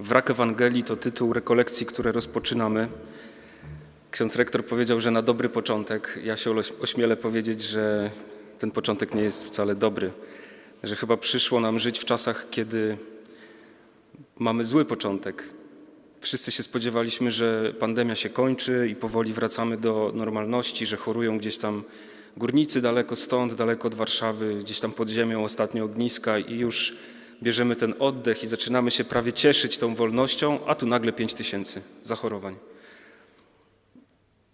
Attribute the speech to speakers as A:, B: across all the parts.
A: Wrak Ewangelii to tytuł rekolekcji, które rozpoczynamy. Ksiądz rektor powiedział, że na dobry początek. Ja się oś- ośmielę powiedzieć, że ten początek nie jest wcale dobry. Że chyba przyszło nam żyć w czasach, kiedy mamy zły początek. Wszyscy się spodziewaliśmy, że pandemia się kończy i powoli wracamy do normalności, że chorują gdzieś tam górnicy daleko stąd, daleko od Warszawy, gdzieś tam pod ziemią ostatnie ogniska i już bierzemy ten oddech i zaczynamy się prawie cieszyć tą wolnością, a tu nagle 5 tysięcy zachorowań.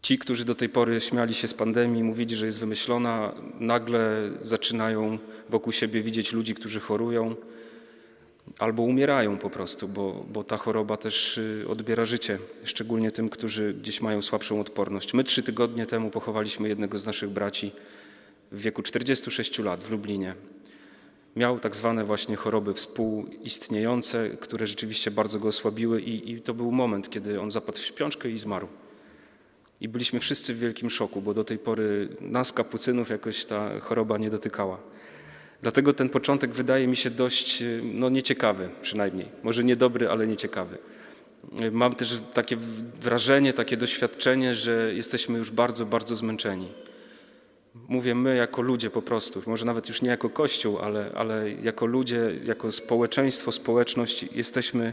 A: Ci, którzy do tej pory śmiali się z pandemii, mówili, że jest wymyślona, nagle zaczynają wokół siebie widzieć ludzi, którzy chorują albo umierają po prostu, bo, bo ta choroba też y, odbiera życie, szczególnie tym, którzy gdzieś mają słabszą odporność. My trzy tygodnie temu pochowaliśmy jednego z naszych braci w wieku 46 lat w Lublinie. Miał tak zwane właśnie choroby współistniejące, które rzeczywiście bardzo go osłabiły i, i to był moment, kiedy on zapadł w śpiączkę i zmarł. I byliśmy wszyscy w wielkim szoku, bo do tej pory nas, kapucynów, jakoś ta choroba nie dotykała. Dlatego ten początek wydaje mi się dość y, no, nieciekawy, przynajmniej. Może niedobry, ale nieciekawy. Y, Mam też takie wrażenie, takie doświadczenie, że jesteśmy już bardzo, bardzo zmęczeni. Mówię my jako ludzie po prostu, może nawet już nie jako Kościół, ale, ale jako ludzie, jako społeczeństwo, społeczność jesteśmy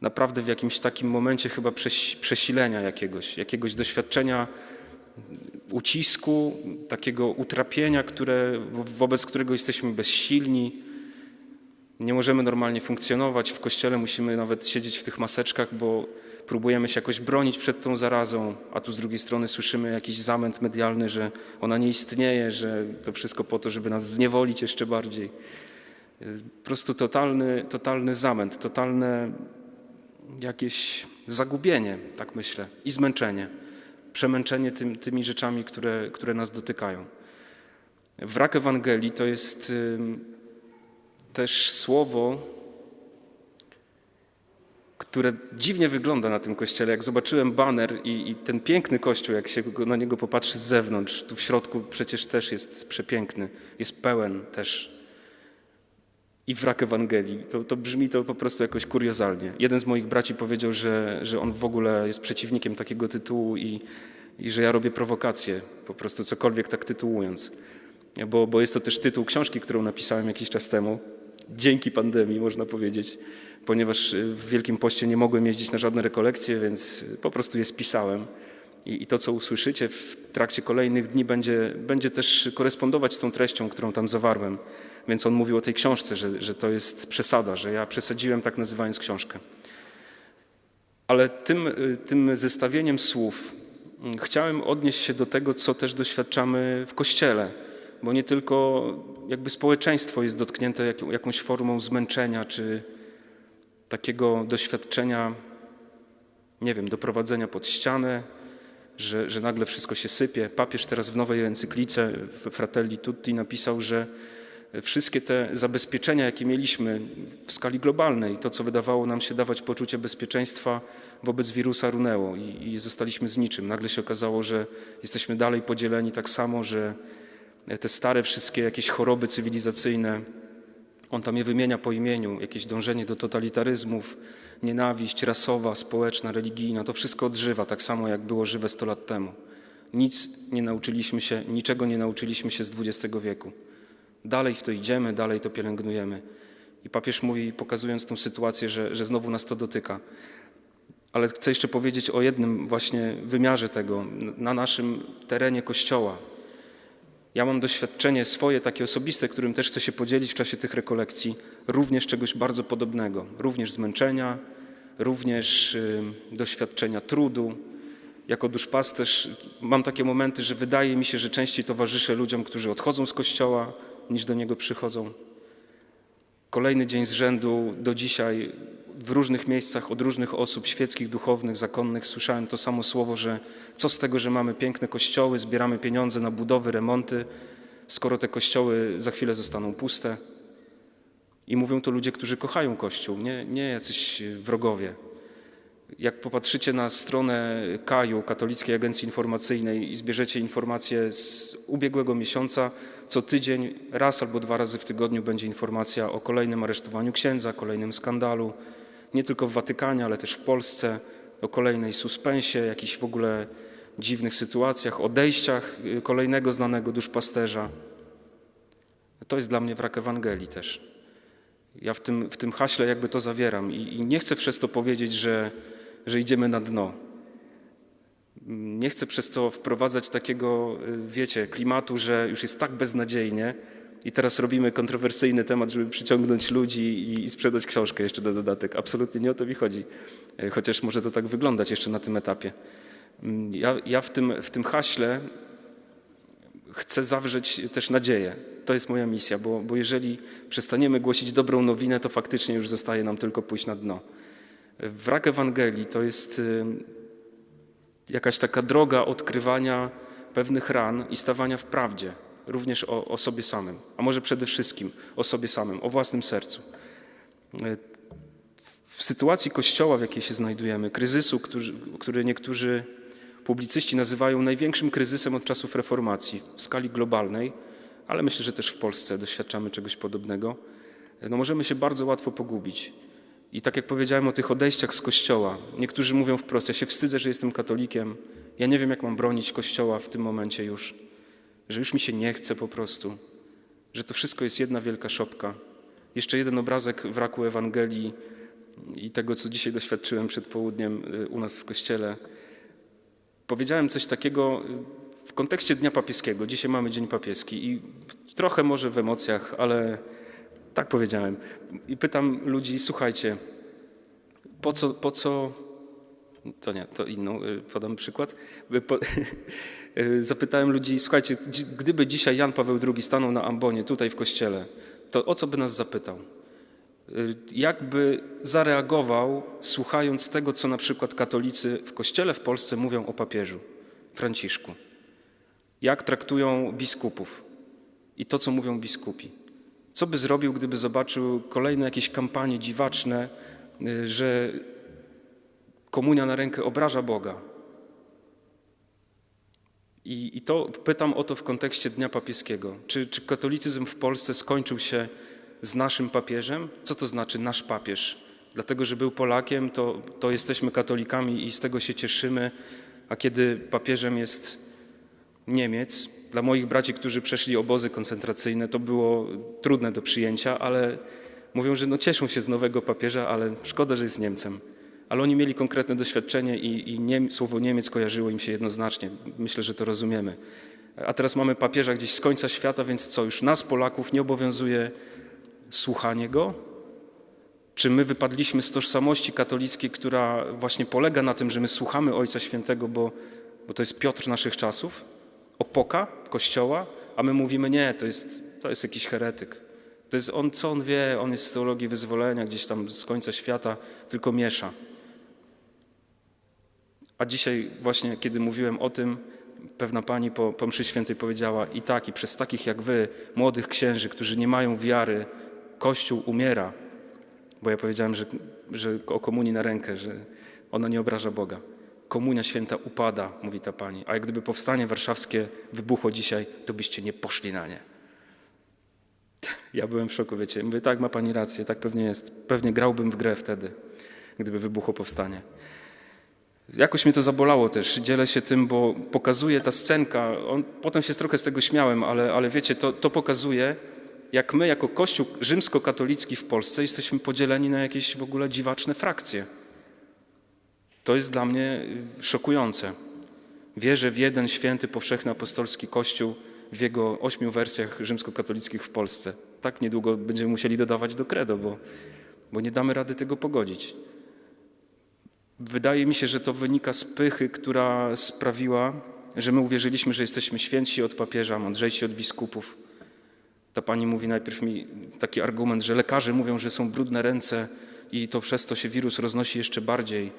A: naprawdę w jakimś takim momencie chyba przesilenia jakiegoś, jakiegoś doświadczenia ucisku, takiego utrapienia, które, wo- wobec którego jesteśmy bezsilni. Nie możemy normalnie funkcjonować. W kościele musimy nawet siedzieć w tych maseczkach, bo próbujemy się jakoś bronić przed tą zarazą, a tu z drugiej strony słyszymy jakiś zamęt medialny, że ona nie istnieje, że to wszystko po to, żeby nas zniewolić jeszcze bardziej. Po prostu totalny, totalny zamęt, totalne jakieś zagubienie, tak myślę, i zmęczenie, przemęczenie tym, tymi rzeczami, które, które nas dotykają. Wrak Ewangelii to jest też słowo, które dziwnie wygląda na tym kościele. Jak zobaczyłem baner i, i ten piękny kościół, jak się na niego popatrzy z zewnątrz, tu w środku przecież też jest przepiękny, jest pełen też i wrak Ewangelii. To, to brzmi to po prostu jakoś kuriozalnie. Jeden z moich braci powiedział, że, że on w ogóle jest przeciwnikiem takiego tytułu i, i że ja robię prowokację, po prostu cokolwiek tak tytułując. Bo, bo jest to też tytuł książki, którą napisałem jakiś czas temu, dzięki pandemii można powiedzieć, ponieważ y, w Wielkim Poście nie mogłem jeździć na żadne rekolekcje, więc po prostu je spisałem. I, I to, co usłyszycie w trakcie kolejnych dni, będzie, będzie też korespondować z tą treścią, którą tam zawarłem. Więc on mówił o tej książce, że, że to jest przesada, że ja przesadziłem tak nazywając książkę. Ale tym, y, tym zestawieniem słów mm, chciałem odnieść się do tego, co też doświadczamy w Kościele, bo nie tylko jakby społeczeństwo jest dotknięte jak, jakąś formą zmęczenia czy takiego doświadczenia, nie wiem, doprowadzenia pod ścianę, że, że nagle wszystko się sypie. Papież teraz w nowej encyklice w Fratelli Tutti napisał, że wszystkie te zabezpieczenia, jakie mieliśmy w skali globalnej, to co wydawało nam się dawać poczucie bezpieczeństwa wobec wirusa runęło i, i zostaliśmy z niczym. Nagle się okazało, że jesteśmy dalej podzieleni tak samo, że te stare wszystkie jakieś choroby cywilizacyjne, on tam je wymienia po imieniu, jakieś dążenie do totalitaryzmów, nienawiść rasowa, społeczna, religijna, to wszystko odżywa, tak samo jak było żywe 100 lat temu. Nic nie nauczyliśmy się, niczego nie nauczyliśmy się z XX wieku. Dalej w to idziemy, dalej to pielęgnujemy. I papież mówi, pokazując tą sytuację, że, że znowu nas to dotyka. Ale chcę jeszcze powiedzieć o jednym właśnie wymiarze tego na naszym terenie Kościoła. Ja mam doświadczenie swoje, takie osobiste, którym też chcę się podzielić w czasie tych rekolekcji, również czegoś bardzo podobnego. Również zmęczenia, również doświadczenia trudu. Jako duszpasterz mam takie momenty, że wydaje mi się, że częściej towarzyszę ludziom, którzy odchodzą z kościoła, niż do niego przychodzą. Kolejny dzień z rzędu do dzisiaj w różnych miejscach od różnych osób świeckich, duchownych, zakonnych słyszałem to samo słowo, że co z tego, że mamy piękne kościoły, zbieramy pieniądze na budowy, remonty, skoro te kościoły za chwilę zostaną puste. I mówią to ludzie, którzy kochają Kościół, nie, nie jacyś wrogowie. Jak popatrzycie na stronę Kaju, Katolickiej Agencji Informacyjnej i zbierzecie informacje z ubiegłego miesiąca, co tydzień, raz albo dwa razy w tygodniu będzie informacja o kolejnym aresztowaniu księdza, kolejnym skandalu, nie tylko w Watykanie, ale też w Polsce, o kolejnej suspensie, jakichś w ogóle dziwnych sytuacjach, odejściach y, kolejnego znanego duszpasterza. To jest dla mnie wrak Ewangelii też. Ja w tym, w tym haśle jakby to zawieram i, i nie chcę przez to powiedzieć, że, że idziemy na dno. Nie chcę przez to wprowadzać takiego, y, wiecie, klimatu, że już jest tak beznadziejnie i teraz robimy kontrowersyjny temat, żeby przyciągnąć ludzi i, i sprzedać książkę jeszcze do dodatek. Absolutnie nie o to mi chodzi, y, chociaż może to tak wyglądać jeszcze na tym etapie. Mm, ja, ja w, tym, w tym haśle chcę zawrzeć też nadzieję. To jest moja misja, bo, bo jeżeli przestaniemy głosić dobrą nowinę, to faktycznie już zostaje nam tylko pójść na dno. Wrak Ewangelii to jest y, jakaś taka droga odkrywania pewnych ran i stawania w prawdzie, również o, o sobie samym, a może przede wszystkim o sobie samym, o własnym sercu. Y, w sytuacji Kościoła, w jakiej się znajdujemy, kryzysu, który, który niektórzy publicyści nazywają największym kryzysem od czasów reformacji w skali globalnej, ale myślę, że też w Polsce doświadczamy czegoś podobnego, no możemy się bardzo łatwo pogubić. I tak jak powiedziałem o tych odejściach z Kościoła, niektórzy mówią wprost, ja się wstydzę, że jestem katolikiem, ja nie wiem, jak mam bronić Kościoła w tym momencie już, że już mi się nie chce po prostu, że to wszystko jest jedna wielka szopka. Jeszcze jeden obrazek wraku Ewangelii i tego, co dzisiaj doświadczyłem przed południem y, u nas w Kościele. Powiedziałem coś takiego w kontekście Dnia Papieskiego. Dzisiaj mamy Dzień Papieski i trochę może w emocjach, ale tak powiedziałem. I pytam ludzi, słuchajcie, po co, po co to nie, to inną, y, podam przykład. Po, y, zapytałem ludzi, słuchajcie, gdyby dzisiaj Jan Paweł II stanął na ambonie tutaj w kościele, to o co by nas zapytał? Y, jakby zareagował, słuchając tego, co na przykład katolicy w kościele w Polsce mówią o papieżu Franciszku? Jak traktują biskupów i to, co mówią biskupi? Co by zrobił, gdyby zobaczył kolejne jakieś kampanie dziwaczne, y, że komunia na rękę obraża Boga? I, I, to pytam o to w kontekście Dnia Papieskiego. Czy, czy katolicyzm w Polsce skończył się z naszym papieżem? Co to znaczy nasz papież? Dlatego, że był Polakiem, to, to jesteśmy katolikami i z tego się cieszymy, a kiedy papieżem jest Niemiec, dla moich braci, którzy przeszli obozy koncentracyjne, to było trudne do przyjęcia, ale mówią, że no cieszą się z nowego papieża, ale szkoda, że jest Niemcem. Ale oni mieli konkretne doświadczenie i, i nie, słowo Niemiec kojarzyło im się jednoznacznie. Myślę, że to rozumiemy. A teraz mamy papieża gdzieś z końca świata, więc co, już nas, Polaków, nie obowiązuje słuchanie go? Czy my wypadliśmy z tożsamości katolickiej, która właśnie polega na tym, że my słuchamy Ojca Świętego, bo, bo to jest Piotr naszych czasów, opoka Kościoła, a my mówimy nie, to jest, to jest jakiś heretyk. To jest on, co on wie, on jest z teologii wyzwolenia, gdzieś tam z końca świata, tylko miesza. A dzisiaj właśnie, kiedy mówiłem o tym, pewna pani po, po mszy świętej powiedziała i tak, i przez takich jak wy, młodych księży, którzy nie mają wiary, Kościół umiera, bo ja powiedziałem, że, że o komunii na rękę, że ona nie obraża Boga. Komunia święta upada, mówi ta pani. A jak gdyby powstanie warszawskie wybuchło dzisiaj, to byście nie poszli na nie. Ja byłem w szoku, wiecie. Mówię, tak, ma pani rację, tak pewnie jest. Pewnie grałbym w grę wtedy, gdyby wybuchło powstanie. Jakoś mnie to zabolało też. Dzielę się tym, bo pokazuje ta scenka. On, potem się trochę z tego śmiałem, ale, ale wiecie, to, to pokazuje, jak my jako Kościół rzymskokatolicki w Polsce jesteśmy podzieleni na jakieś w ogóle dziwaczne frakcje. To jest dla mnie szokujące. Wierzę w jeden święty, powszechny apostolski Kościół w jego ośmiu wersjach rzymskokatolickich w Polsce. Tak niedługo będziemy musieli dodawać do credo, bo, bo nie damy rady tego pogodzić. Wydaje mi się, że to wynika z pychy, która sprawiła, że my uwierzyliśmy, że jesteśmy świętsi od papieża, mądrzejsi od biskupów. Ta pani mówi najpierw mi taki argument, że lekarze mówią, że są brudne ręce i to przez to się wirus roznosi jeszcze bardziej.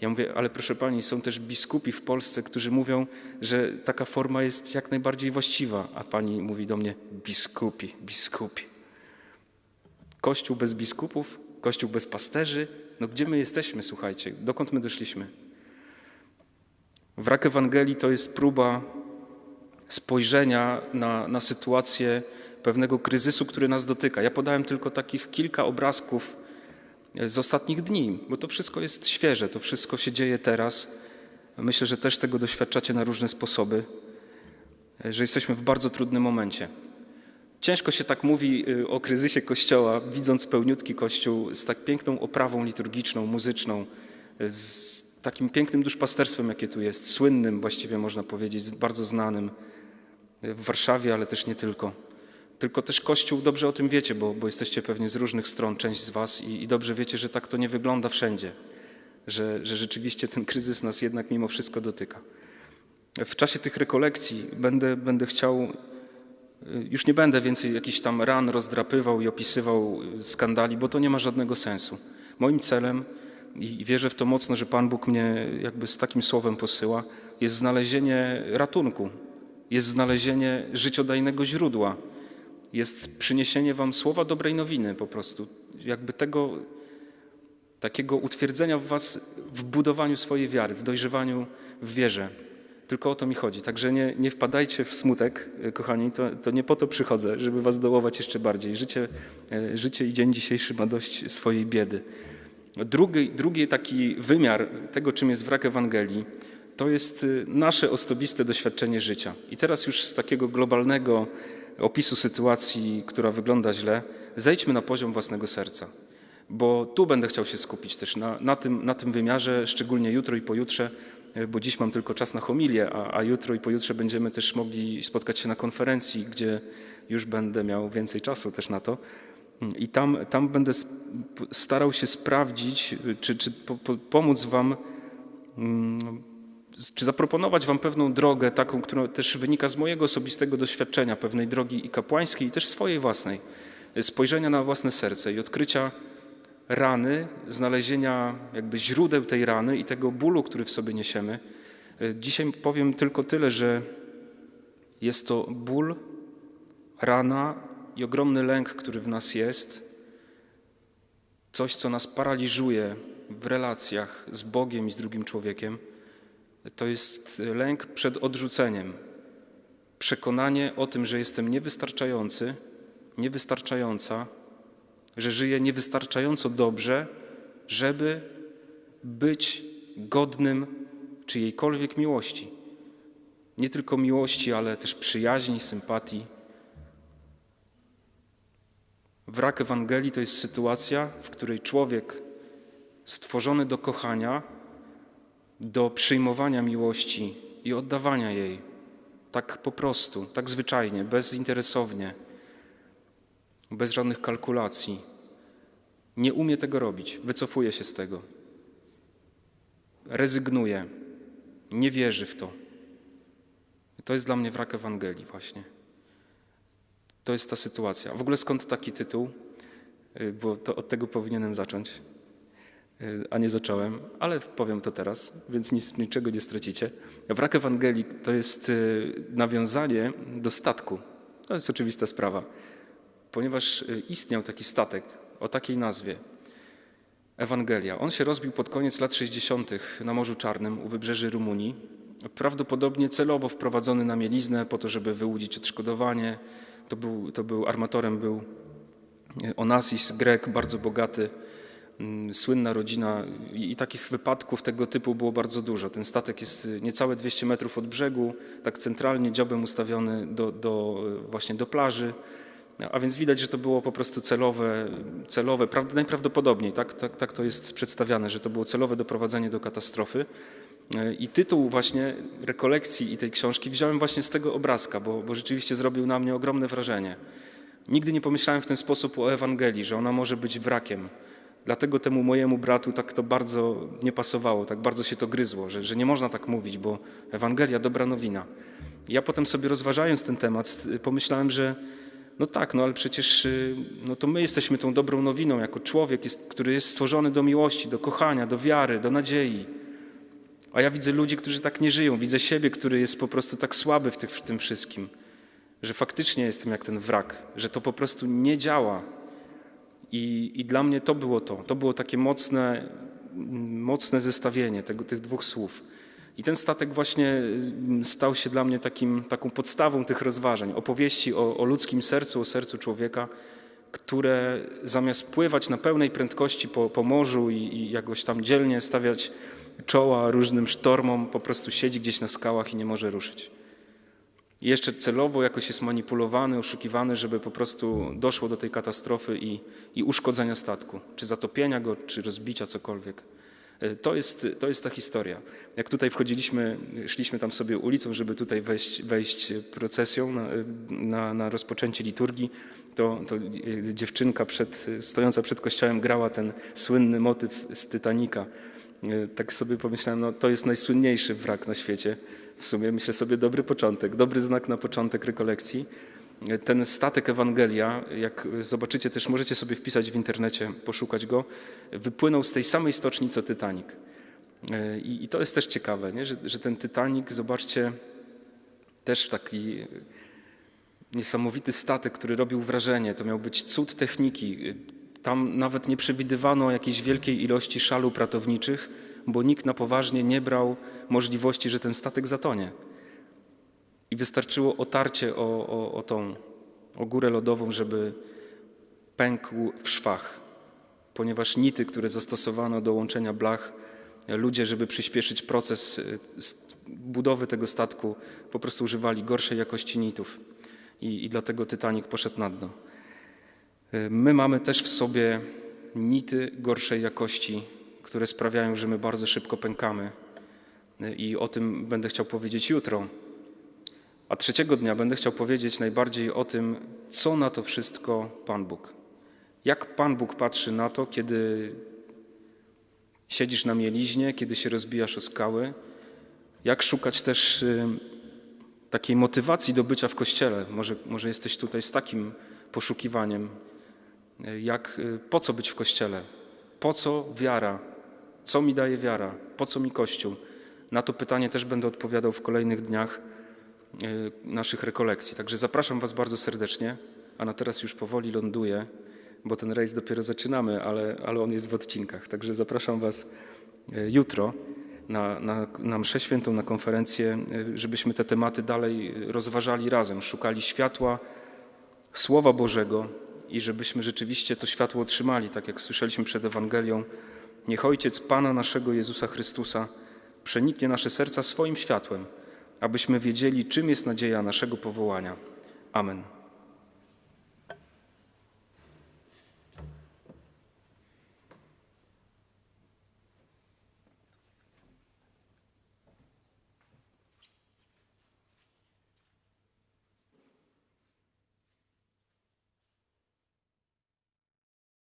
A: Ja mówię, ale proszę pani, są też biskupi w Polsce, którzy mówią, że taka forma jest jak najbardziej właściwa, a pani mówi do mnie, biskupi, biskupi. Kościół bez biskupów, kościół bez pasterzy, no gdzie my jesteśmy, słuchajcie, dokąd my doszliśmy? Wrak Ewangelii to jest próba spojrzenia na, na sytuację pewnego kryzysu, który nas dotyka. Ja podałem tylko takich kilka obrazków z ostatnich dni, bo to wszystko jest świeże, to wszystko się dzieje teraz. Myślę, że też tego doświadczacie na różne sposoby, że jesteśmy w bardzo trudnym momencie. Ciężko się tak mówi y, o kryzysie Kościoła, widząc pełniutki Kościół z tak piękną oprawą liturgiczną, muzyczną, z takim pięknym duszpasterstwem, jakie tu jest, słynnym właściwie można powiedzieć, bardzo znanym w Warszawie, ale też nie tylko. Tylko też Kościół, dobrze o tym wiecie, bo, bo jesteście pewnie z różnych stron, część z Was, i, i dobrze wiecie, że tak to nie wygląda wszędzie, że, że rzeczywiście ten kryzys nas jednak mimo wszystko dotyka. W czasie tych rekolekcji będę, będę chciał, y, już nie będę więcej jakichś tam ran rozdrapywał i opisywał skandali, bo to nie ma żadnego sensu. Moim celem, i wierzę w to mocno, że Pan Bóg mnie jakby z takim słowem posyła, jest znalezienie ratunku, jest znalezienie życiodajnego źródła, jest przyniesienie Wam słowa dobrej nowiny po prostu, jakby tego takiego utwierdzenia w Was w budowaniu swojej wiary, w dojrzewaniu w wierze. Tylko o to mi chodzi. Także nie, nie wpadajcie w smutek, e, kochani, to, to nie po to przychodzę, żeby Was dołować jeszcze bardziej. Życie, e, życie i dzień dzisiejszy ma dość swojej biedy. Drugi, drugi taki wymiar tego, czym jest wrak Ewangelii, to jest e, nasze osobiste doświadczenie życia. I teraz już z takiego globalnego opisu sytuacji, która wygląda źle, zejdźmy na poziom własnego serca. Bo tu będę chciał się skupić też na, na, tym, na tym wymiarze, szczególnie jutro i pojutrze, bo dziś mam tylko czas na homilię, a, a jutro i pojutrze będziemy też mogli spotkać się na konferencji, gdzie już będę miał więcej czasu też na to. I tam, tam będę starał się sprawdzić, czy, czy po, po, pomóc Wam mm, czy zaproponować Wam pewną drogę, taką, która też wynika z mojego osobistego doświadczenia, pewnej drogi i kapłańskiej, i też swojej własnej, spojrzenia na własne serce i odkrycia rany, znalezienia jakby źródeł tej rany i tego bólu, który w sobie niesiemy. Dzisiaj powiem tylko tyle, że jest to ból, rana i ogromny lęk, który w nas jest, coś, co nas paraliżuje w relacjach z Bogiem i z drugim człowiekiem. To jest lęk przed odrzuceniem, przekonanie o tym, że jestem niewystarczający, niewystarczająca, że żyję niewystarczająco dobrze, żeby być godnym czyjejkolwiek miłości. Nie tylko miłości, ale też przyjaźni, sympatii. Wrak Ewangelii to jest sytuacja, w której człowiek stworzony do kochania do przyjmowania miłości i oddawania jej. Tak po prostu, tak zwyczajnie, bezinteresownie, bez żadnych kalkulacji. Nie umie tego robić, wycofuje się z tego. Rezygnuje, nie wierzy w to. To jest dla mnie wrak Ewangelii, właśnie. To jest ta sytuacja. W ogóle skąd taki tytuł? Y, bo to od tego powinienem zacząć. Y, a nie zacząłem, ale powiem to teraz, więc nic, niczego nie stracicie. Wrak Ewangelii to jest y, nawiązanie do statku. To jest oczywista sprawa, ponieważ y, istniał taki statek o takiej nazwie. Ewangelia. On się rozbił pod koniec lat 60. na Morzu Czarnym u wybrzeży Rumunii. Prawdopodobnie celowo wprowadzony na mieliznę po to, żeby wyłudzić odszkodowanie. To był, to był armatorem był Onassis, Grek, bardzo bogaty, Mm, słynna rodzina i takich wypadków tego typu było bardzo dużo. Ten statek jest y, niecałe 200 metrów od brzegu, tak centralnie dziobem ustawiony do, do, y, właśnie do plaży, a więc widać, że to było po prostu celowe, celowe najprawdopodobniej, tak, tak, tak to jest przedstawiane, że to było celowe doprowadzenie do katastrofy. Y, I tytuł właśnie rekolekcji i tej książki wziąłem właśnie z tego obrazka, bo, bo rzeczywiście zrobił na mnie ogromne wrażenie. Nigdy nie pomyślałem w ten sposób o Ewangelii, że ona może być wrakiem, Dlatego temu mojemu bratu tak to bardzo nie pasowało, tak bardzo się to gryzło, że, że nie można tak mówić, bo Ewangelia, dobra nowina. Ja potem sobie rozważając ten temat, pomyślałem, że no tak, no ale przecież y, no to my jesteśmy tą dobrą nowiną jako człowiek, jest, który jest stworzony do miłości, do kochania, do wiary, do nadziei. A ja widzę ludzi, którzy tak nie żyją. Widzę siebie, który jest po prostu tak słaby w, tych, w tym wszystkim, że faktycznie jestem jak ten wrak, że to po prostu nie działa, i, I, dla mnie to było to. To było takie mocne, mocne zestawienie tego, tych dwóch słów. I ten statek właśnie mm, stał się dla mnie takim, taką podstawą tych rozważań, opowieści o, o ludzkim sercu, o sercu człowieka, które zamiast pływać na pełnej prędkości po, po morzu i, i jakoś tam dzielnie stawiać czoła różnym sztormom, po prostu siedzi gdzieś na skałach i nie może ruszyć. I jeszcze celowo jakoś jest manipulowany, oszukiwany, żeby po prostu doszło do tej katastrofy i, i uszkodzenia statku, czy zatopienia go, czy rozbicia, cokolwiek. E, To jest, to jest ta historia. Jak tutaj wchodziliśmy, szliśmy tam sobie ulicą, żeby tutaj wejść, wejść procesją na, na, na rozpoczęcie liturgii, to, to dziewczynka przed, stojąca przed kościołem grała ten słynny motyw z Titanica. E, Tak sobie pomyślałem, no to jest najsłynniejszy wrak na świecie. W sumie myślę sobie dobry początek, dobry znak na początek rekolekcji. Ten statek Ewangelia, jak zobaczycie też, możecie sobie wpisać w internecie, poszukać go, wypłynął z tej samej stoczni co Titanic. E, I, i to jest też ciekawe, nie? Że, że ten Titanic, zobaczcie, też taki niesamowity statek, który robił wrażenie. To miał być cud techniki. Tam nawet nie przewidywano jakiejś wielkiej ilości szalub ratowniczych, bo nikt na poważnie nie brał możliwości, że ten statek zatonie. I wystarczyło otarcie o, o, o tą o górę lodową, żeby pękł w szwach, ponieważ nity, które zastosowano do łączenia blach, ludzie, żeby przyspieszyć proces y, budowy tego statku, po prostu używali gorszej jakości nitów. I, i dlatego Titanic poszedł na dno. Y, My mamy też w sobie nity gorszej jakości, które sprawiają, że my bardzo szybko pękamy. Y, I o tym będę chciał powiedzieć jutro. A trzeciego dnia będę chciał powiedzieć najbardziej o tym, co na to wszystko Pan Bóg. Jak Pan Bóg patrzy na to, kiedy siedzisz na mieliźnie, kiedy się rozbijasz o skały. Jak szukać też y, takiej motywacji do bycia w kościele. Może, może jesteś tutaj z takim poszukiwaniem. Jak, y, po co być w kościele? Po co wiara? Co mi daje wiara? Po co mi Kościół? Na to pytanie też będę odpowiadał w kolejnych dniach naszych rekolekcji. Także zapraszam Was bardzo serdecznie, a na teraz już powoli ląduję, bo ten rejs dopiero zaczynamy, ale, ale on jest w odcinkach. Także zapraszam Was y, jutro na, na, na mszę świętą, na konferencję, y, żebyśmy te tematy dalej rozważali razem, szukali światła, Słowa Bożego i żebyśmy rzeczywiście to światło otrzymali, tak jak słyszeliśmy przed Ewangelią. Niech Ojciec Pana naszego Jezusa Chrystusa przeniknie nasze serca swoim światłem, abyśmy wiedzieli, czym jest nadzieja naszego powołania. Amen.